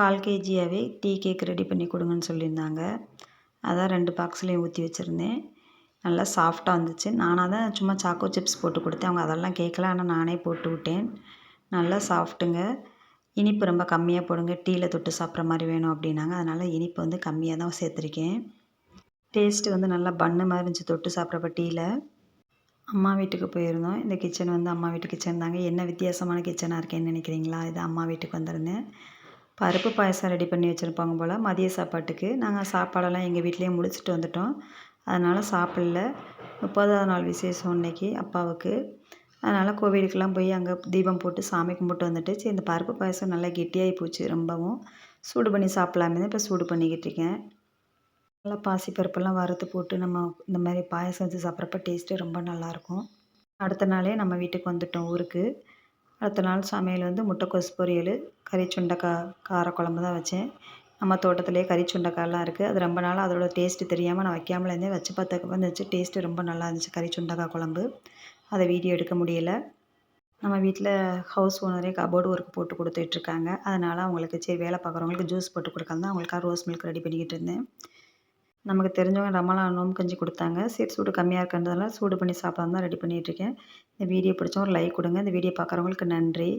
கால் கேஜியாகவே tea cake ready பண்ணி கொடுங்கன்னு சொல்லியிருந்தாங்க. அதான் ரெண்டு பாக்ஸ்லேயும் ஊற்றி வச்சுருந்தேன். நல்லா சாஃப்டாக வந்துச்சு. நானாக தான் சும்மா சாக்கோ சிப்ஸ் போட்டு கொடுத்தேன். அவங்க அதெல்லாம் கேட்கல ஆனால் நானே போட்டு விட்டேன். நல்லா சாஃப்ட்டுங்க. இனிப்பு ரொம்ப கம்மியாக போடுங்க. டீயில் தொட்டு சாப்பிட்ற மாதிரி வேணும் அப்படின்னாங்க. அதனால் இனிப்பு வந்து கம்மியாக தான் சேர்த்துருக்கேன். டேஸ்ட்டு வந்து நல்லா பன்னு மாதிரி இருந்துச்சு தொட்டு சாப்பிட்றப்ப டீயில் அம்மா வீட்டுக்கு போயிருந்தோம். இந்த கிச்சன் வந்து அம்மா வீட்டு கிச்சன் தாங்க. என்ன வித்தியாசமான கிச்சனாக இருக்கேன்னு நினைக்கிறீங்களா? இது அம்மா வீட்டுக்கு வந்திருந்தேன். பருப்பு பாயசம் ரெடி பண்ணி வச்சுருப்பாங்க போல் மதிய சாப்பாட்டுக்கு. நாங்கள் சாப்பாடெல்லாம் எங்கள் வீட்லேயே முடிச்சுட்டு வந்துட்டோம். அதனால் சாப்பிடல. முப்பதாவது நாள் விசேஷம் இன்னைக்கு அப்பாவுக்கு. அதனால் கோவிலுக்கெல்லாம் போய் அங்கே தீபம் போட்டு சாமி கும்பிட்டு வந்துட்டு சரி இந்த பருப்பு பாயசம் நல்லா கெட்டியாகி போச்சு ரொம்பவும். சூடு பண்ணி சாப்பிட்லாமே இப்போ சூடு பண்ணிக்கிட்டு இருக்கேன். நல்லா பாசி பருப்பெல்லாம் வறுத்து போட்டு நம்ம இந்த மாதிரி பாயசம் வச்சு சாப்பிட்றப்ப டேஸ்ட்டு ரொம்ப நல்லாயிருக்கும் அடுத்த நாளே நம்ம வீட்டுக்கு வந்துட்டோம் ஊருக்கு. அடுத்த நாள் சமையல் வந்து முட்டைக்கோஸ் பொரியல் கறி சுண்டைக்காய் காரக்குழம்பு தான் வச்சேன். நம்ம தோட்டத்திலே கறி சுண்டைக்காய்லாம் இருக்குது அது ரொம்ப நாளாக அதோட டேஸ்ட்டு தெரியாமல் நான் வைக்காமலே இருந்தேன். வச்சு பார்த்ததுக்கு வந்துச்சு டேஸ்ட்டு ரொம்ப நல்லா இருந்துச்சு. கறி சுண்டைக்காய் குழம்பு. அதை வீடியோ எடுக்க முடியலை. நம்ம வீட்டில் ஹவுஸ் ஓனரே கபோர்டு ஒர்க் போட்டு கொடுத்துட்ருக்காங்க அதனால் அவங்களுக்கு சரி வேலை பார்க்குறவங்களுக்கு ஜூஸ் போட்டு கொடுக்கலாம் தான் அவங்களுக்காக ரோஸ் மில்க் ரெடி பண்ணிக்கிட்டு இருந்தேன். நமக்கு தெரிஞ்சவங்க ரமலான் நோம்பு கஞ்சி கொடுத்தாங்க. சீட் சூடு கம்மியாக இருக்கிறதுனால சூடு பண்ணி சாப்பிட்லாம் தான் ரெடி பண்ணிகிட்ருக்கேன் இந்த வீடியோ பிடிச்சவங்க ஒரு லைக் கொடுங்க. இந்த வீடியோ பார்க்குறவங்களுக்கு நன்றி.